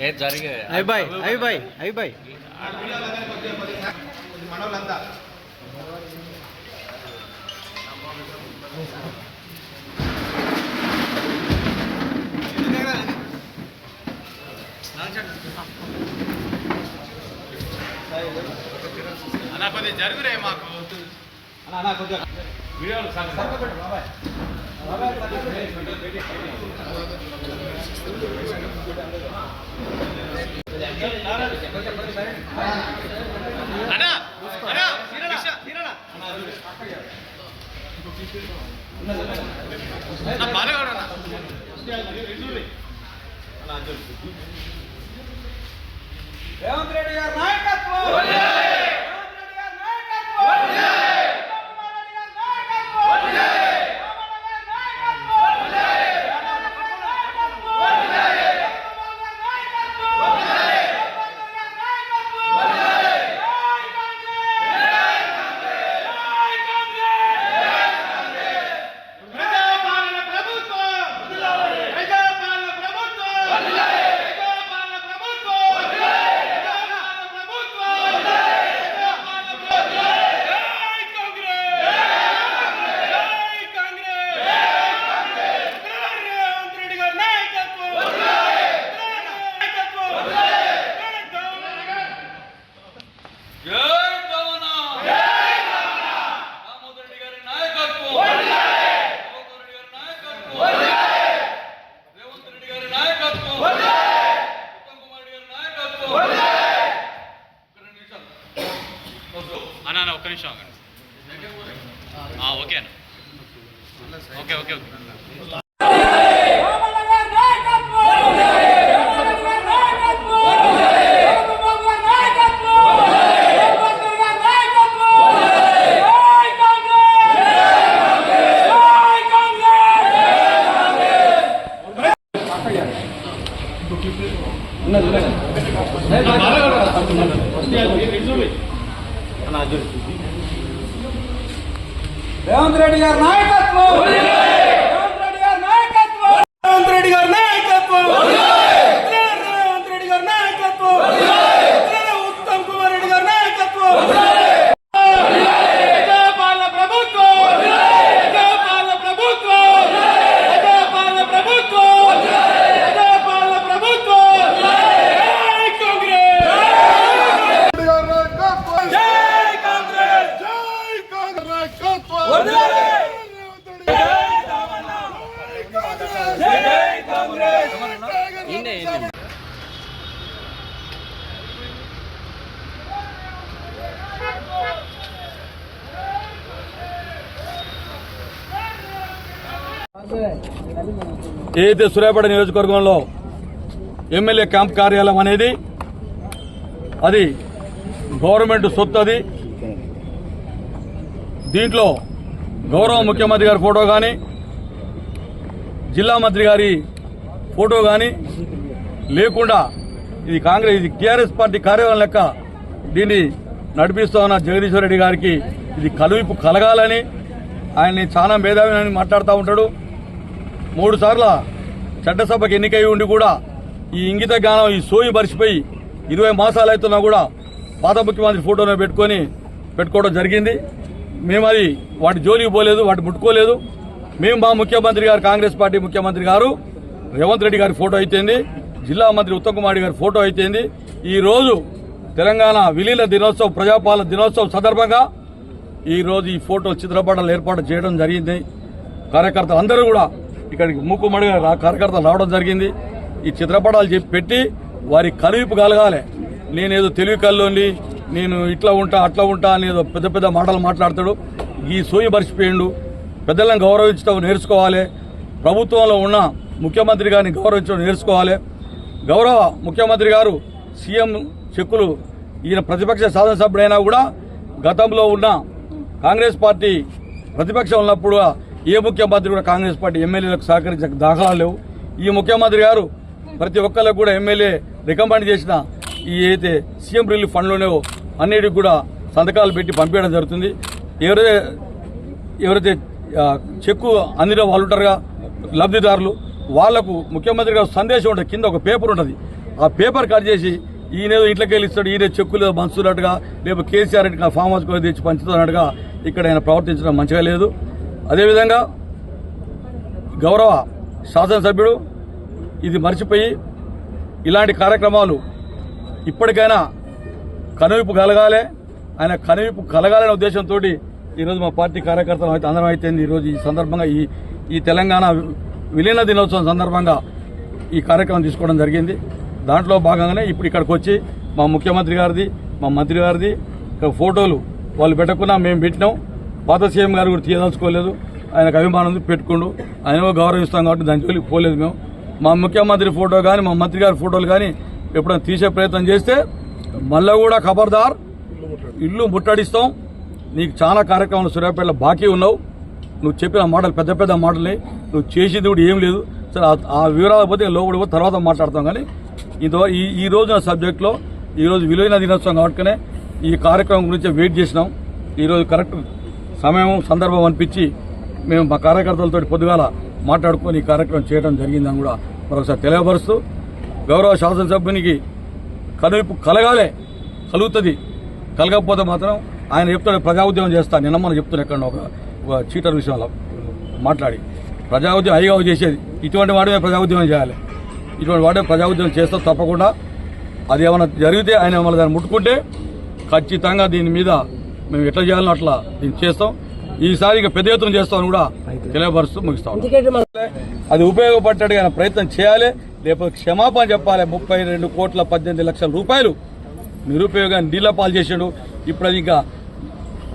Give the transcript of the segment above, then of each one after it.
ఏ జరిగే. అయిబాయ్ అయిబాయ్ అయిబాయ్ అన్న కొద్దిగా జరుగురే మాకు. అన్న అన్న తీరనా பாலகோட ரேவந்த் ரெడ్డి అన్న ఒక్క నిమిషం ఓకే అన్న. ఓకే ఓకే ఓకే రామన్న గారి నాయకత్వం రామన్న గారి నాయకత్వం రామన్న గారి నాయకత్వం రామన్న గారి నాయకత్వం జై కాంగ్రెస్ జై కాంగ్రెస్ రేవంత్ రెడ్డి గారి నాయకత్వం రేవంత్ రెడ్డి గారి నాయకత్వం రేవంత్ రెడ్డి గారి నాయకత్వం రేవంత్ రెడ్డి గారి నాయకత్వం ఉత్తమ్ కుమార్ రెడ్డి గారి నాయకత్వం ప్రజాపాలన ప్రభుత్వం ప్రజాపాలన ప్రభుత్వం ప్రజాపాలన ప్రభుత్వం ప్రజాపాలన ప్రభుత్వం జై కాంగ్రెస్ జై కాంగ్రెస్ వదిలేయ్! జై రామన్న! జై కాంగ్రెస్ ఏదైతే సూర్యాపేట నియోజకవర్గంలో ఎమ్మెల్యే క్యాంప్ కార్యాలయం అనేది? అది గవర్నమెంట్ సొత్తు అది. దీంట్లో గౌరవ ముఖ్యమంత్రి గారి ఫోటో కానీ జిల్లా మంత్రి గారి ఫోటో కానీ లేకుండా ఇది కాంగ్రెస్ ఇది టీఆర్ఎస్ పార్టీ కార్యాలయం లెక్క దీన్ని నడిపిస్తూ ఉన్న జగదీశ్వర్ రెడ్డి గారికి ఇది కలువిపు కలగాలని ఆయన్ని చాలా మేధావి అని మాట్లాడుతూ ఉంటాడు. మూడు సార్ల చట్టసభకు ఎన్నికై ఉండి కూడా ఈ ఇంగిత గానం ఈ సోయి మరిచిపోయి ఇరవై మాసాలు అవుతున్నా కూడా పాత ముఖ్యమంత్రి ఫోటోను పెట్టుకొని పెట్టుకోవడం జరిగింది. మేము అది వాటి జోలికి పోలేదు వాటి ముట్టుకోలేదు. మేము మా ముఖ్యమంత్రి గారు కాంగ్రెస్ పార్టీ ముఖ్యమంత్రి గారు రేవంత్ రెడ్డి గారి ఫోటో అయితేంది జిల్లా మంత్రి ఉత్తమ్ కుమార్ గారి ఫోటో అయితేంది. ఈ రోజు తెలంగాణ విలీన దినోత్సవం ప్రజాపాలన దినోత్సవం సందర్భంగా ఈరోజు ఈ ఫోటో చిత్రపటాలు ఏర్పాటు చేయడం జరిగింది. కార్యకర్తలు అందరూ కూడా ఇక్కడికి మూకుమ్మడిగా రా- కార్యకర్తలు రావడం జరిగింది. ఈ చిత్రపటాలు చెప్పి పెట్టి వారి కలువిపు కలగాలి. నేనేదో తెలివి కల్లోని నేను ఇట్లా ఉంటా అట్లా ఉంటా అనేదో పెద్ద పెద్ద మాటలు మాట్లాడతాడు. ఈ సోయి మర్చిపోయిండు. పెద్దలను గౌరవించడం నేర్చుకోవాలి. ప్రభుత్వంలో ఉన్న ముఖ్యమంత్రి గారిని గౌరవించడం నేర్చుకోవాలి. గౌరవ ముఖ్యమంత్రి గారు సీఎం చెక్కులు ఈయన ప్రతిపక్ష శాసనసభ్యుడైనా కూడా గతంలో ఉన్న కాంగ్రెస్ పార్టీ ప్రతిపక్షం ఉన్నప్పుడు ఏ ముఖ్యమంత్రి కూడా కాంగ్రెస్ పార్టీ ఎమ్మెల్యేలకు సహకరించే దాఖలాలు లేవు. ఈ ముఖ్యమంత్రి గారు ప్రతి ఒక్కరికి కూడా ఎమ్మెల్యే రికమెండ్ చేసిన ఈ అయితే సీఎం రిలీఫ్ ఫండ్లోనే అన్నిటికి కూడా సంతకాలు పెట్టి పంపించడం జరుగుతుంది. ఎవరైతే ఎవరైతే చెక్కు అందిన వాళ్ళు ఉంటారుగా లబ్ధిదారులు వాళ్ళకు ముఖ్యమంత్రి గారు సందేశం ఉంటుంది కింద ఒక పేపర్ ఉంటుంది. ఆ పేపర్ కట్ చేసి ఈయనేదో ఇంట్లోకి వెళ్ళి ఇస్తాడు ఈయన చెక్కులు ఏదో పంచుతున్నట్టుగా లేకపోతే కేసీఆర్ ఫామ్ హౌస్ కూడా తెచ్చి పంచుతున్నట్టుగా ఇక్కడ ఆయన ప్రవర్తించడం మంచిగా లేదు. అదేవిధంగా గౌరవ శాసనసభ్యుడు ఇది మర్చిపోయి ఇలాంటి కార్యక్రమాలు ఇప్పటికైనా కనువిపు కలగాలి ఆయన కనువిపు కలగాలనే ఉద్దేశంతో ఈరోజు మా పార్టీ కార్యకర్తలు అయితే అందరం అయితే ఈరోజు ఈ సందర్భంగా ఈ ఈ తెలంగాణ విలీన దినోత్సవం సందర్భంగా ఈ కార్యక్రమం తీసుకోవడం జరిగింది. దాంట్లో భాగంగానే ఇప్పుడు ఇక్కడికి వచ్చి మా ముఖ్యమంత్రి గారిది మా మంత్రి గారిది ఇక్కడ ఫోటోలు వాళ్ళు పెట్టకుండా మేము పెట్టినాం. పాత సీఎం గారు కూడా తీయదలుచుకోలేదు. ఆయనకు అభిమానం ఉంది పెట్టుకుండు. ఆయన గౌరవిస్తాం కాబట్టి దాని జోలికి పోలేదు మేము. మా ముఖ్యమంత్రి ఫోటో కానీ మా మంత్రి గారి ఫోటోలు కానీ ఎప్పుడైనా తీసే ప్రయత్నం చేస్తే మళ్ళీ కూడా ఖబర్దార్ ఇల్లు ముట్టడిస్తాం. నీకు చాలా కార్యక్రమాలు సూర్యాపేటలో బాకీ ఉన్నావు. నువ్వు చెప్పిన మాటలు పెద్ద పెద్ద మాటలే. నువ్వు చేసేది కూడా ఏం లేదు. సరే ఆ- వివరాలు పోతే లోపలి పోతే తర్వాత మాట్లాడతాం కానీ ఇంతో ఈ ఈ రోజున సబ్జెక్ట్లో ఈరోజు విలువైన దినోత్సవం కాబట్టినే ఈ కార్యక్రమం గురించి వెయిట్ చేసినాం. ఈరోజు కరెక్ట్ సమయం సందర్భం అనిపించి మేము మా కార్యకర్తలతో పొద్దుగాల మాట్లాడుకొని ఈ కార్యక్రమం చేయడం జరిగిందని కూడా మరొకసారి తెలియపరుస్తూ గౌరవ శాసనసభ్యునికి కనువిప్పు కలగాలే కలుగుతుంది. కలగకపోతే మాత్రం ఆయన చెప్తాడు ప్రజా ఉద్యమం చేస్తా నిన్న మనం చెప్తున్నా ఎక్కడ ఒక చీటర్ విషయంలో మాట్లాడి. ప్రజా ఉద్యమం హైగా చేసేది. ఇటువంటి వాడే ప్రజా ఉద్యమం చేయాలి. ఇటువంటి వాడే ప్రజా ఉద్యమం చేస్తే తప్పకుండా అది ఏమైనా జరిగితే ఆయన మమ్మల్ని దాన్ని ముట్టుకుంటే ఖచ్చితంగా దీని మీద మేము ఎట్లా చేయాలో అట్లా దీన్ని చేస్తాం. ఈసారి ఇక పెద్ద ఎత్తున చేస్తామని కూడా తెలియపరుస్తూ ముగిస్తాం అది ఉపయోగపడ్డట్టు ఆయన ప్రయత్నం చేయాలి లేకపోతే క్షమాపణ చెప్పాలి. ముప్పై రెండు కోట్ల పద్దెనిమిది లక్షల రూపాయలు నిరుపయోగాన్ని నీళ్ళ పాలు చేసాడు. ఇప్పుడు అది ఇంకా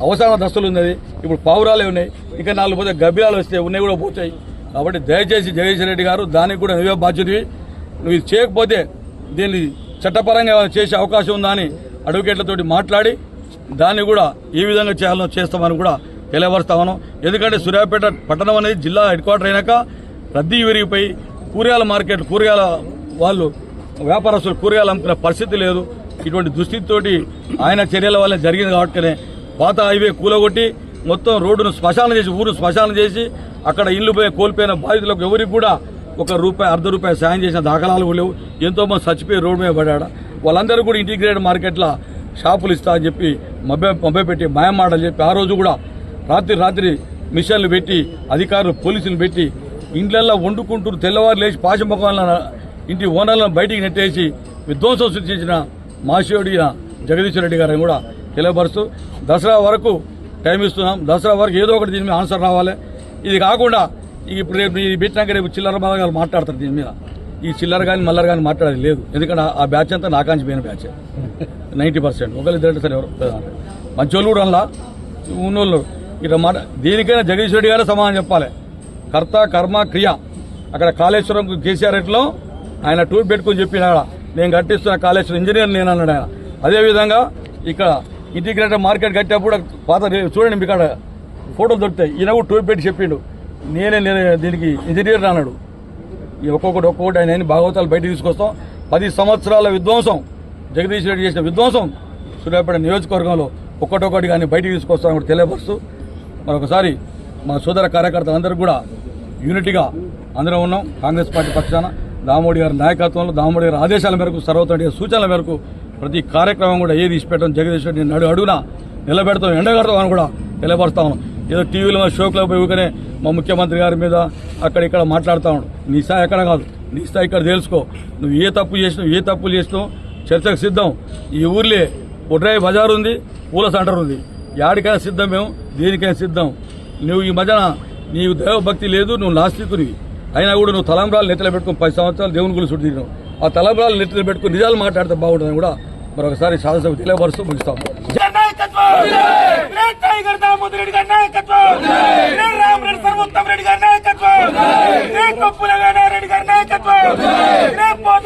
అవసర దస్తులు ఉన్నది. ఇప్పుడు పావురాలే ఉన్నాయి. ఇంకా నాలుగు పోతే గబ్బిలాలు వస్తే ఉన్నాయి కూడా పోతాయి. కాబట్టి దయచేసి జగదీశ్వర రెడ్డి గారు దానికి కూడా నువ్వే బాధ్యతవి నువ్వు ఇది చేయకపోతే దీన్ని చట్టపరంగా చేసే అవకాశం ఉందా అని అడ్వకేట్లతోటి మాట్లాడి దాన్ని కూడా ఏ విధంగా చేయాలో చేస్తామని కూడా తెలియపరుస్తామను ఎందుకంటే సూర్యాపేట పట్టణం అనేది జిల్లా హెడ్ క్వార్టర్ అయినాక రద్దీ విరిగిపోయి కూరగాయల మార్కెట్ కూరగాయల వాళ్ళు వ్యాపారస్తులు కూరగాయలు అమ్ముకునే పరిస్థితి లేదు. ఇటువంటి దుస్థితితోటి ఆయన చర్యల వల్ల జరిగింది కాబట్టినే పాత హైవే కూలగొట్టి మొత్తం రోడ్డును శ్మశానం చేసి ఊరు శ్మశానం చేసి అక్కడ ఇల్లు పోయి కోల్పోయిన బాధితులకు ఎవరికి కూడా ఒక రూపాయి అర్ధ రూపాయి సాయం చేసిన దాఖలాలు లేవు. ఎంతో మంది చచ్చిపోయి రోడ్డు మీద పడ్డాడు. వాళ్ళందరూ కూడా ఇంటిగ్రేటెడ్ మార్కెట్లో షాపులు ఇస్తా అని చెప్పి మభ్య మభ్యపెట్టి మాయమాటలు చెప్పి ఆ రోజు కూడా రాత్రి రాత్రి మిషన్లు పెట్టి అధికారులు పోలీసులు పెట్టి ఇండ్లల్లో వండుకుంటూ తెల్లవారు లేచి పాశముఖాల ఇంటి ఓనర్లను బయటికి నెట్టేసి విధ్వంసం సృష్టించిన మాషియోడి జగదీశ్వర రెడ్డి గారిని కూడా తెలియపరుస్తూ దసరా వరకు టైం ఇస్తున్నాం. దసరా వరకు ఏదో ఒకటి దీని మీద ఆన్సర్ రావాలి. ఇది కాకుండా ఇప్పుడు రేపు ఇది పెట్టినాక రేపు చిల్లర బాధ మాట్లాడతారు దీని మీద. ఈ చిల్లర కానీ మల్లర కానీ మాట్లాడేది లేదు. ఎందుకంటే ఆ- బ్యాచ్ అంతా నాకాంచి పోయిన బ్యాచ్. Ninety percent. ఒకళ్ళు ఇద్దరు సరే ఎవరు? మంచోళ్ళు కూడా అలా ఉన్నోళ్ళు. ఇట్లా మాట దేనికైనా జగదీష్ రెడ్డి గారే సమాధానం చెప్పాలి. కర్త కర్మ క్రియ. అక్కడ కాళేశ్వరం కేసీఆర్ రెడ్డిలో ఆయన టూర్ పెట్టుకొని చెప్పిన నేను కట్టిస్తున్న కాళేశ్వరం ఇంజనీర్ నేను అన్నాడు ఆయన. అదేవిధంగా ఇక్కడ ఇంటిగ్రేటెడ్ మార్కెట్ కట్టేప్పుడు పాత చూడండి మీ కాడ ఫోటోలు దొరుకుతాయి. ఈయన కూడా టూర్ పెట్టి చెప్పిండు. నేనే నేను దీనికి ఇంజనీర్ అన్నాడు. ఒక్కొక్కటి ఒక్కొక్కటి ఆయన భాగవతాలు బయట తీసుకొస్తాం. పది సంవత్సరాల విధ్వంసం జగదీష్ రెడ్డి చేసిన విధ్వంసం సూర్యాపేట నియోజకవర్గంలో ఒక్కటొక్కటి కానీ బయటికి తీసుకొస్తామని కూడా తెలియపరుస్తూ మరొకసారి మా సోదర కార్యకర్తలందరూ కూడా యూనిట్గా అందరం ఉన్నాం. కాంగ్రెస్ పార్టీ పక్షాన దామోడి గారి నాయకత్వంలో దామోడి గారి ఆదేశాల మేరకు సర్వతండి సూచనల మేరకు ప్రతి కార్యక్రమం కూడా ఏది ఇచ్చిపెట్టడం జగదీష్ రెడ్డి నడు అడుగున నిలబెడతాం ఎండగడతాం అని కూడా తెలియపరుస్తా ఉన్నాం. ఏదో టీవీలో షోక్లో పోయి ఊకనే మా ముఖ్యమంత్రి గారి మీద అక్కడ ఇక్కడ మాట్లాడుతూ ఉన్నాడు. నీ స్థాయి ఎక్కడ కాదు. నీ స్థాయి ఇక్కడ తెలుసుకో నువ్వు ఏ తప్పు చేసినావు ఏ తప్పులు చేసినావు చర్చకు సిద్ధం. ఈ ఊర్లే బొడ్రాయి బజార్ ఉంది పూల సెంటర్ ఉంది. యాడికైనా సిద్ధం మేము దేనికైనా సిద్ధం. నువ్వు ఈ మధ్యన నీవు దైవభక్తి లేదు నువ్వు నాస్తికునివి. అయినా కూడా నువ్వు తలంబ్రాలు నెత్తలు పెట్టుకుని పది సంవత్సరాలు దేవుని గురించి చుట్టూ తిరిగినావు. ఆ తలంబ్రాలు నెత్తలు పెట్టుకుని నిజాలు మాట్లాడితే బాగుంటుందని కూడా మరొకసారి శాసనసభ తెలియపరుస్తూ ముగిస్తాము టైగర్ దామోదర్ రెడ్డి గారి నాయకత్వం! రామరెడ్డి సర్వోత్తమ్ రెడ్డి గారి నాయకత్వం! గ్రేట్ కొప్పుల వేణారెడ్డి గారి నాయకత్వం! గ్రేట్ పోత